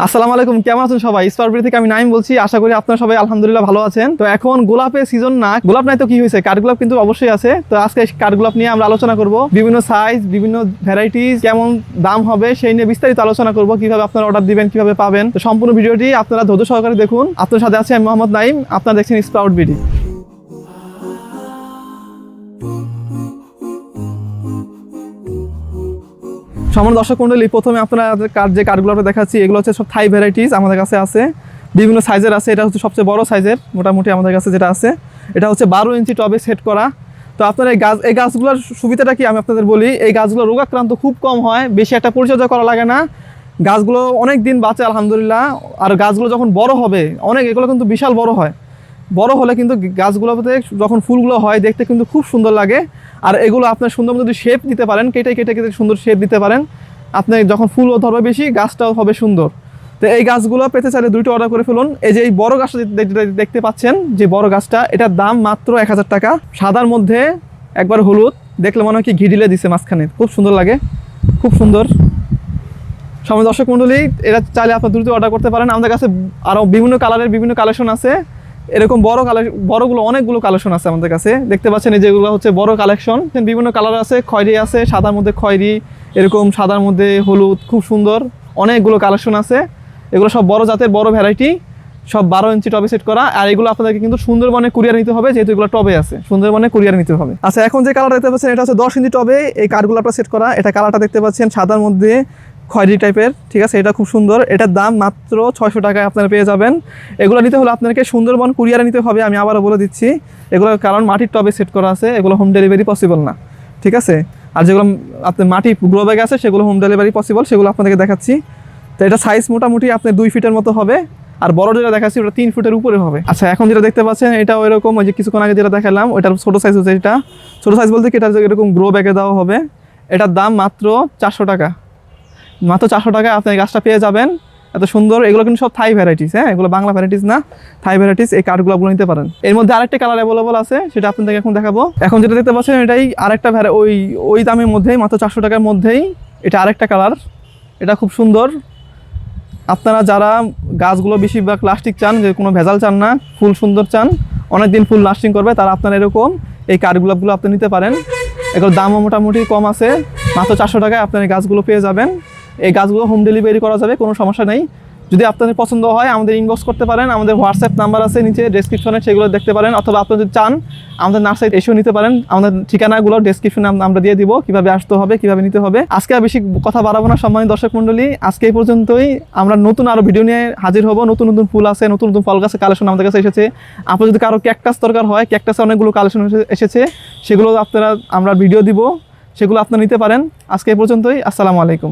আসসালামু আলাইকুম, কেমন আছেন সবাই? স্পারবিড়ি থেকে আমি নাইম বলছি। আশা করি আপনারা সবাই আলহামদুলিল্লাহ ভালো আছেন। তো এখন গোলাপের সিজন না। গোলাপ নাই তো কি হয়েছে? কাঠগোলাপ কিন্তু অবশ্যই আছে। তো আজকে কাঠগোলাপ নিয়ে আমরা আলোচনা করব। বিভিন্ন সাইজ বিভিন্ন ভ্যারাইটিস কেমন দাম হবে সেই নিয়ে বিস্তারিত আলোচনা করব। কীভাবে আপনারা অর্ডার দিবেন, কীভাবে পাবেন। তো সম্পূর্ণ ভিডিওটি আপনারা ধৈর্য সহকারে দেখুন। আপনার সাথে আছে আমি মোহাম্মদ নাইম। আপনারা দেখছেন স্প্রাউট বিডি সমান দর্শক মন্ডলী, প্রথমে আপনারা কার, যে কার্ডগুলো আমরা দেখাচ্ছি, এগুলো হচ্ছে সব থাই ভ্যারাইটিস আমাদের কাছে আছে। বিভিন্ন সাইজের আছে, এটা হচ্ছে সবচেয়ে বড় সাইজের মোটামুটি আমাদের কাছে যেটা আছে। এটা হচ্ছে বারো ইঞ্চি টবে সেট করা। তো আপনার এই গাছ, এই গাছগুলোর সুবিধাটা কি আমি আপনাদের বলি? এই গাছগুলো রোগাক্রান্ত খুব কম হয়, বেশি একটা পরিচর্যা করা লাগে না। গাছগুলো অনেক দিন বাঁচে, আলহামদুলিল্লাহ। আর গাছগুলো যখন বড় হবে, অনেক, এগুলো কিন্তু বিশাল বড় হয়। বড় হলে কিন্তু গাছগুলোতে যখন ফুলগুলো হয়, দেখতে কিন্তু খুব সুন্দর লাগে। আর এগুলো আপনার সুন্দর যদি শেপ দিতে পারেন, কেটে কেটে কেটে সুন্দর শেপ দিতে পারেন। আপনি যখন ফুলও ধরবে বেশি, গাছটাও হবে সুন্দর। তো এই গাছগুলো পেতে চাইলে দুইটা অর্ডার করে ফেলুন। এই যে এই বড় গাছটা দেখতে পাচ্ছেন, যে বড় গাছটা, এটার দাম মাত্র এক হাজার টাকা। সাদার মধ্যে একবার হলুদ, দেখলে মনে হয় কি ঘি ঢিলে দিছে মাঝখানে। খুব সুন্দর লাগে, খুব সুন্দর। সময় দর্শক মণ্ডলী এটা চাইলে আপনার দ্রুত অর্ডার করতে পারেন। আমাদের কাছে আরও বিভিন্ন কালারের বিভিন্ন কালেকশন আছে। এরকম বড় কালার বড়গুলো অনেকগুলো কালেকশন আছে আমাদের কাছে। দেখতে পাচ্ছেন এই যেগুলো হচ্ছে বড় কালেকশন। বিভিন্ন কালার আছে, খয়েরি আছে, সাদার মধ্যে খয়েরি, এরকম সাদার মধ্যে হলুদ, খুব সুন্দর, অনেকগুলো কালেকশন আছে। এগুলো সব বড় জাতের, বড় ভ্যারাইটি সব বারো ইঞ্চি টবে সেট করা। আর এগুলো আপনাদেরকে কিন্তু সুন্দরবনে কুরিয়ার নিতে হবে, যেহেতু এগুলো টবে আছে। সুন্দরবনে কুরিয়ার নিতে হবে। আচ্ছা এখন যে কালার দেখতে পাচ্ছেন, এটা হচ্ছে দশ ইঞ্চি টবে এই কার্ডগুলো আপনারা সেট করা। এটা কালারটা দেখতে পাচ্ছেন, সাদার মধ্যে খয়েরি টাইপের, ঠিক আছে? এটা খুব সুন্দর। এটার দাম মাত্র ছয়শো টাকায় আপনারা পেয়ে যাবেন। এগুলো নিতে হলে আপনাকে সুন্দরবন কুরিয়ারে নিতে হবে, আমি আবারও বলে দিচ্ছি। এগুলো কারণ মাটির টবে সেট করা আছে, এগুলো হোম ডেলিভারি পসিবল না, ঠিক আছে? আর যেগুলো আপনার মাটি গ্রো ব্যাগ আছে, সেগুলো হোম ডেলিভারি পসিবল, সেগুলো আপনাদেরকে দেখাচ্ছি। তো এটা সাইজ মোটামুটি আপনার দুই ফিটের মতো হবে, আর বড় যেটা দেখাচ্ছি, ওটা তিন ফুটের উপরে হবে। আচ্ছা এখন যেটা দেখতে পাচ্ছেন এটা ওইরকম ওই যে কিছুক্ষণ আগে যেটা দেখালাম ওইটার ছোটো সাইজ হচ্ছে এটা। ছোটো সাইজ বলতে কি, এটা এরকম গ্রো ব্যাগে দেওয়া হবে। এটার দাম মাত্র চারশো টাকা। মাত্র চারশো টাকায় আপনি গাছটা পেয়ে যাবেন। এত সুন্দর, এগুলো কিন্তু সব থাই ভ্যারাইটিস হ্যাঁ? এগুলো বাংলা ভ্যারাইটিস না। থাই ভ্যারাইটিস এই আপনি নিতে পারেন। এর মধ্যে আরেকটা কালার অ্যাভেলেবল আছে, সেটা আপনাদেরকে এখন দেখাবো। এখন যেটা দেখতে পাচ্ছেন, এটাই আরেকটা ভ্যারা, ওই ওই দামের মধ্যেই, মাত্র চারশো টাকার মধ্যেই, এটা আরেকটা কালার এটা খুব সুন্দর। আপনারা যারা গাছগুলো বেশিরভাগ প্লাস্টিক চান, যে কোনো ভেজাল চান না, ফুল সুন্দর চান অনেক দিন ফুল লাস্টিং করবে, তারা আপনারা এরকম এই কাঠগোলাপগুলো আপনি নিতে পারেন। এগুলোর দামও মোটামুটি কম আছে, মাত্র চারশো টাকায় আপনার এই গাছগুলো পেয়ে যাবেন। এই গাছগুলো হোম ডেলিভারি করা যাবে, কোনো সমস্যা নেই। যদি আপনাদের পছন্দ হয়, আমাদের ইনবক্স করতে পারেন, আমাদের হোয়াটসঅ্যাপ নাম্বার আছে নিচে ডেসক্রিপশনে সেগুলো দেখতে পারেন, অথবা আপনি যদি চান, আমাদের নার্সারিতে এসেও নিতে পারেন। আমাদের ঠিকানাগুলো ডেসক্রিপশনে আমরা দিয়ে দিব, কীভাবে আসতে হবে, কীভাবে নিতে হবে। আজকে আর বেশি কথা বাড়াবো না, সম্মানিত দর্শক মণ্ডলী। আজকে এই পর্যন্তই। আমরা নতুন আরও ভিডিও নিয়ে হাজির হব। নতুন নতুন ফুল আছে, নতুন নতুন ফল গাছের কালেকশন আমাদের কাছে এসেছে। আপনার যদি কারও ক্যাকটাস দরকার হয় ক্যাকটাসে অনেকগুলো কালেকশন এসেছে, সেগুলো আপনারা আমরা ভিডিও দিব, সেগুলো আপনারা নিতে পারেন। আজকে এই পর্যন্তই। আসসালামু আলাইকুম।